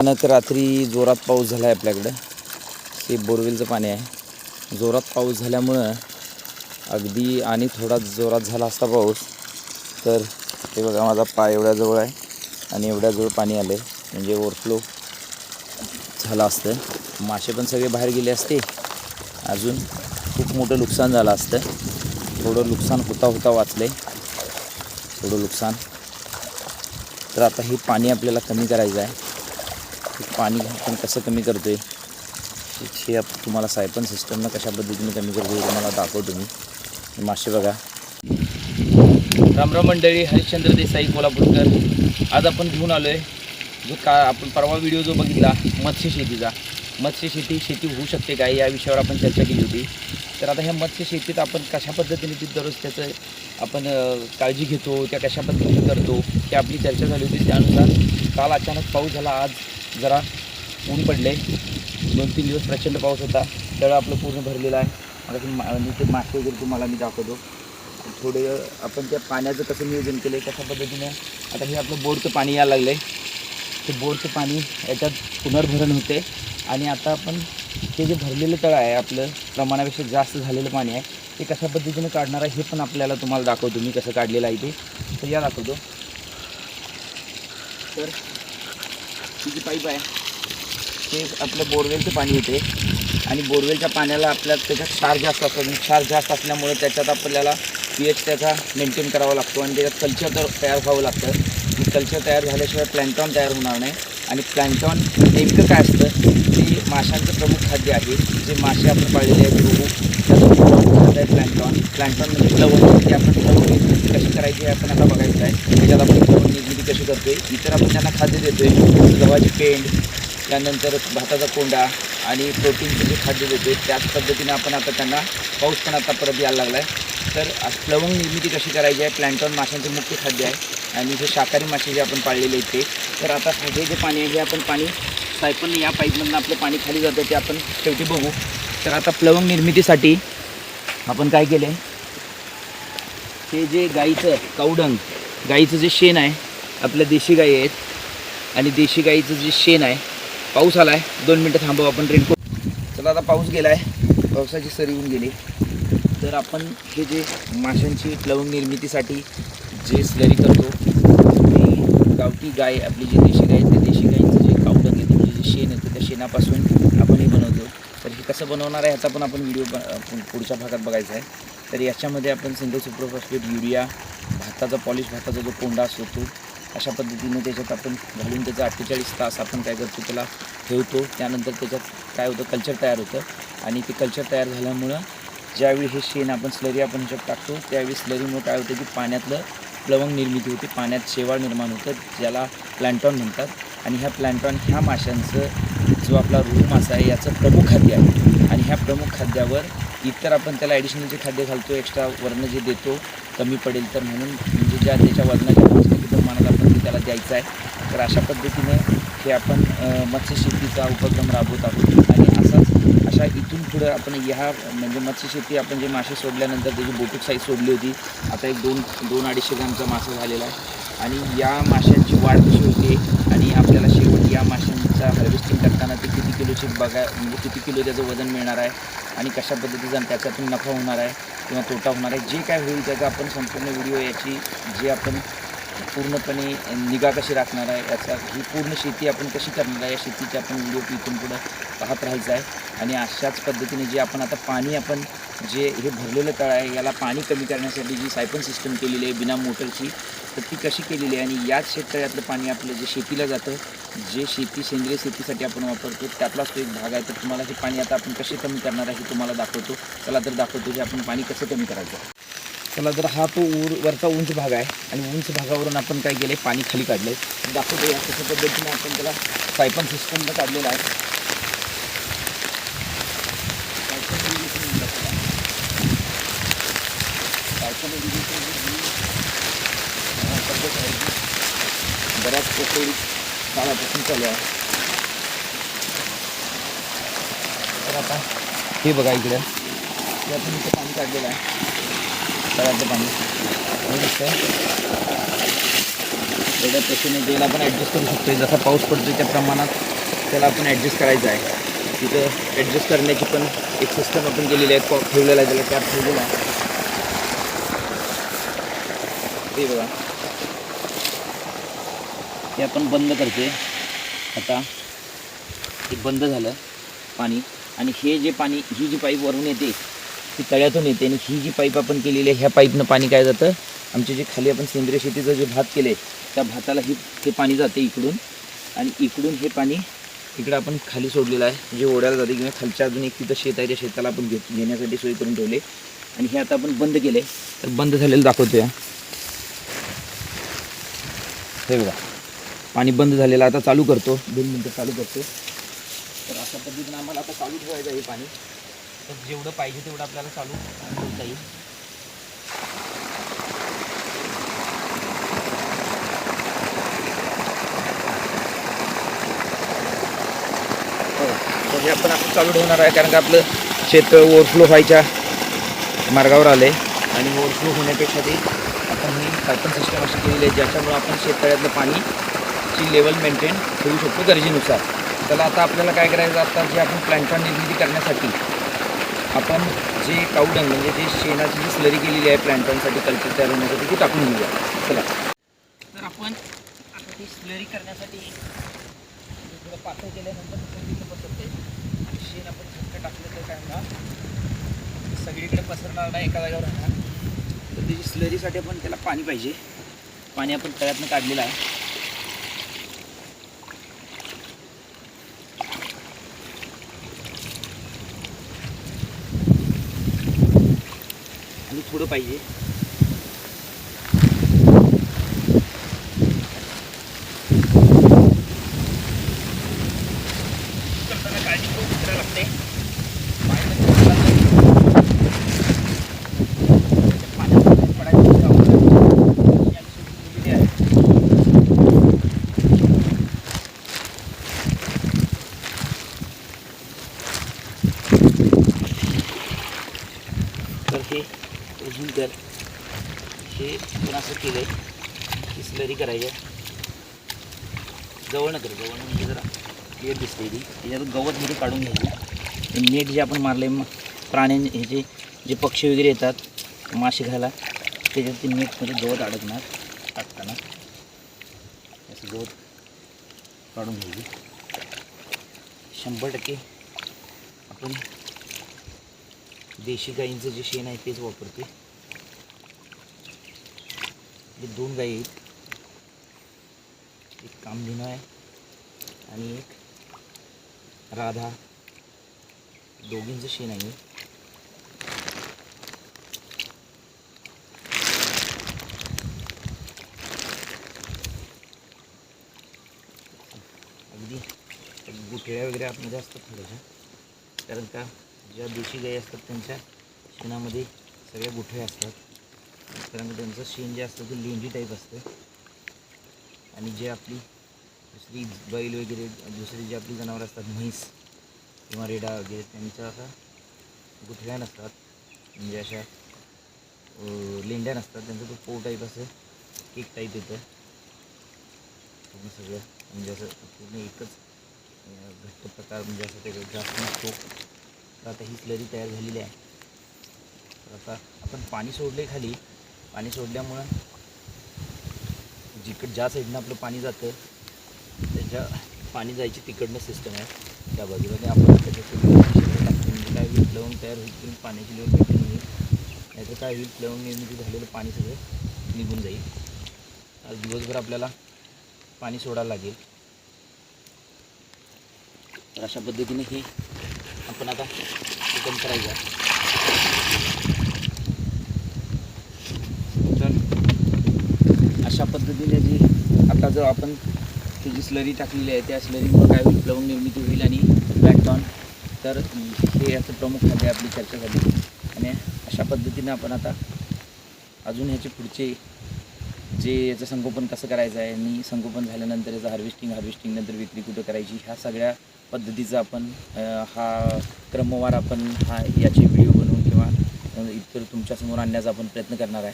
अचानक रात्री जोरात पाऊस झाला आहे आपल्याकडं. हे बोरवेलचं पाणी आहे. जोरात पाऊस झाल्यामुळं अगदी आणि थोडा जोरात झाला असता पाऊस तर हे बघा माझा पाय एवढ्याजवळ आहे आणि एवढ्याजवळ पाणी आलं आहे म्हणजे ओव्हरफ्लो झालं असतं. मासे पण सगळे बाहेर गेले असते. अजून खूप मोठं नुकसान झालं असतं. थोडं नुकसान होता होता वाचलं आहे थोडं नुकसान. तर आता हे पाणी आपल्याला कमी करायचं आहे. पाणी आपण कसं कमी करतो आहे हे आप तुम्हाला सायपन सिस्टमनं कशा पद्धतीने कमी करतो आहे तुम्हाला दाखवतो मी. मासे बघा. रामराम मंडळी हरिश्चंद्र देसाई कोल्हापूरकर. आज आपण घेऊन आलो आहे जो का आपण परवा व्हिडिओ जो बघितला मत्स्य शेतीचा. मत्स्य शेती शेती होऊ शकते काय या विषयावर आपण चर्चा केली होती. तर आता ह्या मत्स्य शेतीत आपण कशा पद्धतीने ती दररोज त्याचं आपण काळजी घेतो त्या कशा पद्धतीने करतो ती आपली चर्चा झाली होती. त्यानुसार काल अचानक पाऊस झाला. आज जरा ऊन पडले. दोन तीन दिवस प्रचंड पाऊस होता. तळं आपलं पूर्ण भरलेलं आहे. मला मी मा ते मासे वगैरे तुम्हाला मी दाखवतो. थोडे आपण त्या पाण्याचं कसं नियोजन केलं आहे कशा पद्धतीने आता हे आपलं बोरचं पाणी यायला लागलं आहे ते बोरचं पाणी याच्यात पुनर्भरण होते. आणि आता आपण ते जे भरलेलं तळ आहे आपलं प्रमाणापेक्षा जास्त झालेलं पाणी आहे ते कशा पद्धतीने काढणार आहे हे पण आपल्याला तुम्हाला दाखवतो मी कसं काढलेलं आहे ते. तर या दाखवतो. तर ही जी पाईप आहे. ते आपलं बोरवेलचं पाणी येते. आणि बोरवेलच्या पाण्याला आपल्या त्याच्यात क्षार जास्त असतो. आणि क्षार जास्त असल्यामुळे त्याच्यात आपल्याला पी एच त्याचा मेंटेन करावा लागतो. आणि त्याच्यात कल्चर तर तयार व्हावं लागतं. आणि कल्चर तयार झाल्याशिवाय प्लॅन्टॉन तयार होणार नाही. आणि प्लॅन्टॉन नेमकं काय असतं? माशांचं प्रमुख खाद्य आहे जे मासे आपण पाळलेले आहेत रोहू त्याचं प्रमुख खाद्य आहे प्लॅन्टॉन. प्लॅन्टॉन म्हणजे लवण ते आपण लवण निर्मिती कशी करायची हे आपण आता बघायचं आहे. त्याच्यात आपण लवण निर्मिती कशी करतोय इतर आपण त्यांना खाद्य देतोय. आहे गव्हाची पेंड त्यानंतर भाताचा कोंडा आणि प्रोटीनचं जे खाद्य देतोय त्याच पद्धतीने आपण आता त्यांना पाऊस पण आता परत यायला लागला आहे तर प्लवंग निर्मिती कशी करायची आहे प्लॅन्टॉन माशांचं मुख्य खाद्य आहे. आणि जे शाकाहारी मासे जे आपण पाळलेले आहेत ते तर आता हे जे पाणी आहे हे आपण पाणी सायपन या पाईपमधनं आपलं पाणी खाली जातं ते आपण शेवटी बघू. तर आता प्लवंग निर्मितीसाठी आपण काय केलं आहे हे जे गाईचं कावडंग गाईचं जे शेण आहे आपल्या देशी गाई आहेत. आणि देशी गाईचं जे शेण आहे पाऊस आला आहे दोन मिनटं थांबव आपण रेनकोट चला आता पाऊस गेला आहे पावसाची सरी येऊन गेली. तर आपण हे जे माशांची प्लवंग निर्मितीसाठी जे स्लरी करतो ते गावठी गाय आपली जी देशी गाय आहे त्या देशी गाईचं जे कावडंग येते म्हणजे जे शेण येतं त्या शेणापासून आपण हे बनवतो. तर हे कसं बनवणार आहे ह्याचा पण आपण व्हिडिओ ब पुढच्या भागात बघायचा आहे. तर याच्यामध्ये आपण सिंगल सुपरफॉस्फेट युरिया भाताचा पॉलिश भाताचा जो कोंडा असतो तो अशा पद्धतीने त्याच्यात आपण घालून त्याचा अठ्ठेचाळीस तास आपण काय करतो त्याला ठेवतो. त्यानंतर त्याच्यात काय होतं कल्चर तयार होतं. आणि ते कल्चर तयार झाल्यामुळं ज्यावेळी हे शेण आपण स्लरी आपण ह्याच्यात टाकतो त्यावेळी स्लरीमुळे काय होतं की पाण्यातलं प्लवंग निर्मिती होते. पाण्यात शेवाळ निर्माण होतं ज्याला प्लॅन्टॉन म्हणतात. आणि ह्या प्लॅन्टॉन ह्या माशांचं जो आपला रोहू मासा आहे याचं प्रमुख खाद्य आहे. आणि ह्या प्रमुख खाद्यावर इतर आपण त्याला ॲडिशनल जे खाद्य घालतो एक्स्ट्रा वर्ण जे देतो कमी पडेल तर म्हणून म्हणजे ज्या त्याच्या वजनाच्या पाच प्रमाणात आपण ते त्याला द्यायचं आहे तर अशा पद्धतीने हे आपण मत्स्यशेतीचा उपक्रम राबवत आहोत. अशा इथून पुढं आपण ह्या म्हणजे मत्स्यशेती आपण जे मासे सोडल्यानंतर त्याची बोटूक साईज सोडली होती. आता एक दोन दोन अडीचशे ग्रामचा मासा झालेला आहे. आणि या माशांची वाढ कशी होते आणि आपल्याला शेवट या माशांचा हार्वेस्टिंग करताना ते किती किलोची बघा म्हणजे किती किलो त्याचं वजन मिळणार आहे आणि कशा पद्धतीचा त्याच्यातून नफा होणार आहे किंवा तोटा होणार आहे जे काय होईल त्याचा आपण संपूर्ण व्हिडिओ याची जे आपण पूर्णपणे निगा कशी राखणार आहे याचा ही पूर्ण शेती आपण कशी करणार आहे या शेतीचे आपण व्हिडिओ इथून पुढं पाहत राहायचं आहे. आणि अशाच पद्धतीने जे आपण आता पाणी आपण जे हे भरलेलं तळ आहे याला पाणी कमी करण्यासाठी जी सायपन सिस्टम केलेली आहे बिना मोटरची तर ती कशी केलेली आहे? आणि याच शेततळ्यातलं पाणी आपलं जे शेतीला जातं जे शेती सेंद्रिय शेतीसाठी आपण वापरतो त्यातलाच तो एक भाग आहे. तर तुम्हाला हे पाणी आता आपण कसे कमी करणार आहे हे तुम्हाला दाखवतो. चला तर दाखवतो की आपण पाणी कसं कमी करायचं चला जर हा तो ऊर वरचा उंच भाग आहे आणि उंच भागावरून आपण काय केलं आहे पाणी खाली काढलं आहे दाखवतो या कशा पद्धतीने आपण त्याला सायपन सिस्टमनं काढलेला आहे. बऱ्याच पोकळी काळापासून चालू आहे. तर आता हे बघा इकडे. आपण पाणी काढलेलं आहे. तळ्यातलं पाणी. हे एवढ्या पेशेने त्याला आपण ॲडजस्ट करू शकतो जसा पाऊस पडतो त्या प्रमाणात त्याला आपण ॲडजस्ट करायचं आहे. तिथं ॲडजस्ट करण्याची पण एक सिस्टम आपण केलेली आहे. कॉप ठेवलेला आहे त्याला कॅप ठेवलेला आहे. ते बघा. ते आपण बंद करते आता ते बंद झालं पाणी. आणि हे जे पाणी ही जी पाईप वरून येते ती तळ्यातून येते आणि ही जी पाईप आपण केलेली आहे ह्या पाईपनं पाणी काय जातं? आमचे जे खाली आपण सेंद्रिय शेतीचं जे भात केले त्या भाताला ही हे पाणी जाते इकडून. आणि इकडून हे पाणी इकडं आपण खाली सोडलेलं आहे. जे ओढ्याला जाते किंवा खालच्या अजून एक तिथं शेत आहे त्या शेताला आपण घे घेण्यासाठी सोय करून ठेवले. आणि हे आता आपण बंद केले तर बंद झालेलं दाखवतोय. हे बघा. पाणी बंद झालेलं आता चालू करतो. दोन मिनटं चालू करतो. तर अशा पद्धतीनं आम्हाला आता चालू ठेवायचं आहे हे पाणी. तर जेवढं पाहिजे तेवढं आपल्याला चालू ठेवता येईल. हो, तर हे आपण चालू ठेवणार आहे कारण का आपलं शेत ओव्हरफ्लो व्हायच्या मार्गावर आलं आहे आणि ओव्हरफ्लो होण्यापेक्षा ते आपण ही पायपन सिस्टम अशी केलेली आहे ज्याच्यामुळं आपण शेततळ्यातलं पाणीची लेवल मेंटेन ठेवू शकतो गरजेनुसार. त्याला आता आपल्याला काय करायचं आता जे आपण प्लॅन्टॉन निर्मिती करण्यासाठी आपण जे काउडंग म्हणजे जे शेणाची जी स्लरी केलेली आहे प्लॅन्टॉनसाठी कल्चर तयार होण्यासाठी ती टाकून घेऊया. चला. तर आपण आता ती स्लरी करण्यासाठी म्हणजे थोडं पातळ केल्यानंतर तिथं पसरते. आणि शेण आपण झटकं टाकलं तर काय होणार? सगळीकडे पसरणार नाही एका जागेवर राहणार. तर त्याची स्लरीसाठी आपण त्याला पाणी पाहिजे. पाणी आपण तळ्यातनं काढलेलं आहे. आणि थोडं पाहिजे करताना काळजीपूर्वक उतरायला लागते पाय पण चांगला लागते. त्या पाण्यात पडायची अवस्था ही आम्ही सोडून दिलेली आहे. तर हे अजून तर हे आपण असं केलं आहे की स्लरी करायची आहे. जवळ कर जवळ म्हणजे जरा क्लिअर ती त्याच्यात गवत वगैरे काढून घ्यायचं नेट जे आपण मारले प्राणी ह्याचे जे पक्षी वगैरे येतात मासे घ्यायला त्याच्यात ते नेटमध्ये गवत अडकणार टाकताना. असं गवत काढून घ्यायची शंभर टक्के आपण देशी गाईंचं जे शेण आहे तेच वापरते हे दोन गाई आहेत. एक कामधेनू आहे आणि एक राधा. दोघींचं शेण आहे अगदी गुठळ्या वगैरे आतमध्ये असतात थोड्याशा. कारण का ज्या देशी गाई असतात त्यांच्या शेणामध्ये सगळ्या गुठळ्या असतात. कारण त्यांचं शेण जे असतं ते लेंडी टाईप असतं. आणि जे आपली दुसरी बैल वगैरे दुसरी जी आपली जनावरं असतात म्हैस किंवा रेडा वगैरे त्यांच्या असा गुठळ्या नसतात. म्हणजे अशा लेंड्या नसतात. त्यांचं तो पो टाईप असं केक टाईप येतं. पूर्ण सगळं. म्हणजे असं पूर्ण एकच घट्ट प्रकार. म्हणजे असं ते जास्त नसतो. तर आता ही स्लरी तयार झालेली आहे. तर आता आपण पाणी सोडले खाली. पाणी सोडल्यामुळं जिकड ज्या साईडनं आपलं पाणी जातं ज्या पाणी जायची तिकडनं सिस्टम आहे. त्या बाजूला आपण म्हणजे काय होईल फ्लवून तयार होईल पाण्याची लेवल भेटून होईल नाहीतर काय होईल फ्लवून निर्मिती झालेलं पाणी सगळं निघून जाईल. आज दिवसभर आपल्याला पाणी सोडायला लागेल. तर अशा पद्धतीने हे आपण आता चिकन करायचं तर अशा पद्धतीने जी आता जर आपण जी स्लरी टाकलेली आहे त्या स्लरीमुळे काय होईल? प्लवंग निर्मिती होईल आणि प्लॅन्टॉन तर हे असं प्रमुख खाद्य आपली चर्चा झाली. आणि अशा पद्धतीने आपण आता अजून ह्याचे पुढचे जे याचं संगोपन कसं करायचं आहे आणि संगोपन झाल्यानंतर याचं हार्वेस्टिंग हार्वेस्टिंग नंतर विक्री कुठं करायची ह्या सगळ्या पद्धतीचा आपण हा क्रमवार आपण हा याचे व्हिडिओ बनवून किंवा इतर तुमच्यासमोर आणण्याचा आपण प्रयत्न करणार आहे.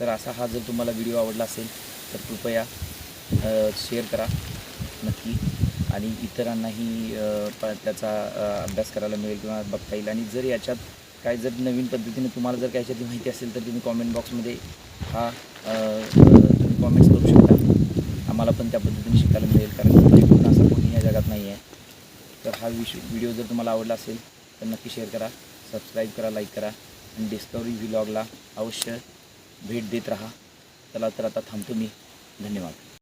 तर असा हा जर तुम्हाला व्हिडिओ आवडला असेल तर कृपया शेअर करा नक्की. आणि इतरांनाही प- त्याचा अभ्यास करायला मिळेल किंवा बघता येईल. आणि जर याच्यात काय जर नवीन पद्धतीने तुम्हाला जर काय याच्यातली माहिती असेल तर तुम्ही कॉमेंट बॉक्समध्ये हा तुम्ही कॉमेंट्स करू शकता. आम्हाला पण त्या पद्धतीने शिकायला मिळेल. कारण परिपूर्ण असा कोणी या जगात नाही आहे. तर हा विश व्हिडिओ जर तुम्हाला आवडला असेल तर नक्की शेअर करा. सबस्क्राईब करा लाईक करा. आणि डिस्कवरी व्हिलॉगला अवश्य भेट देत राहा. चला तर आता थांबतो मी. धन्यवाद.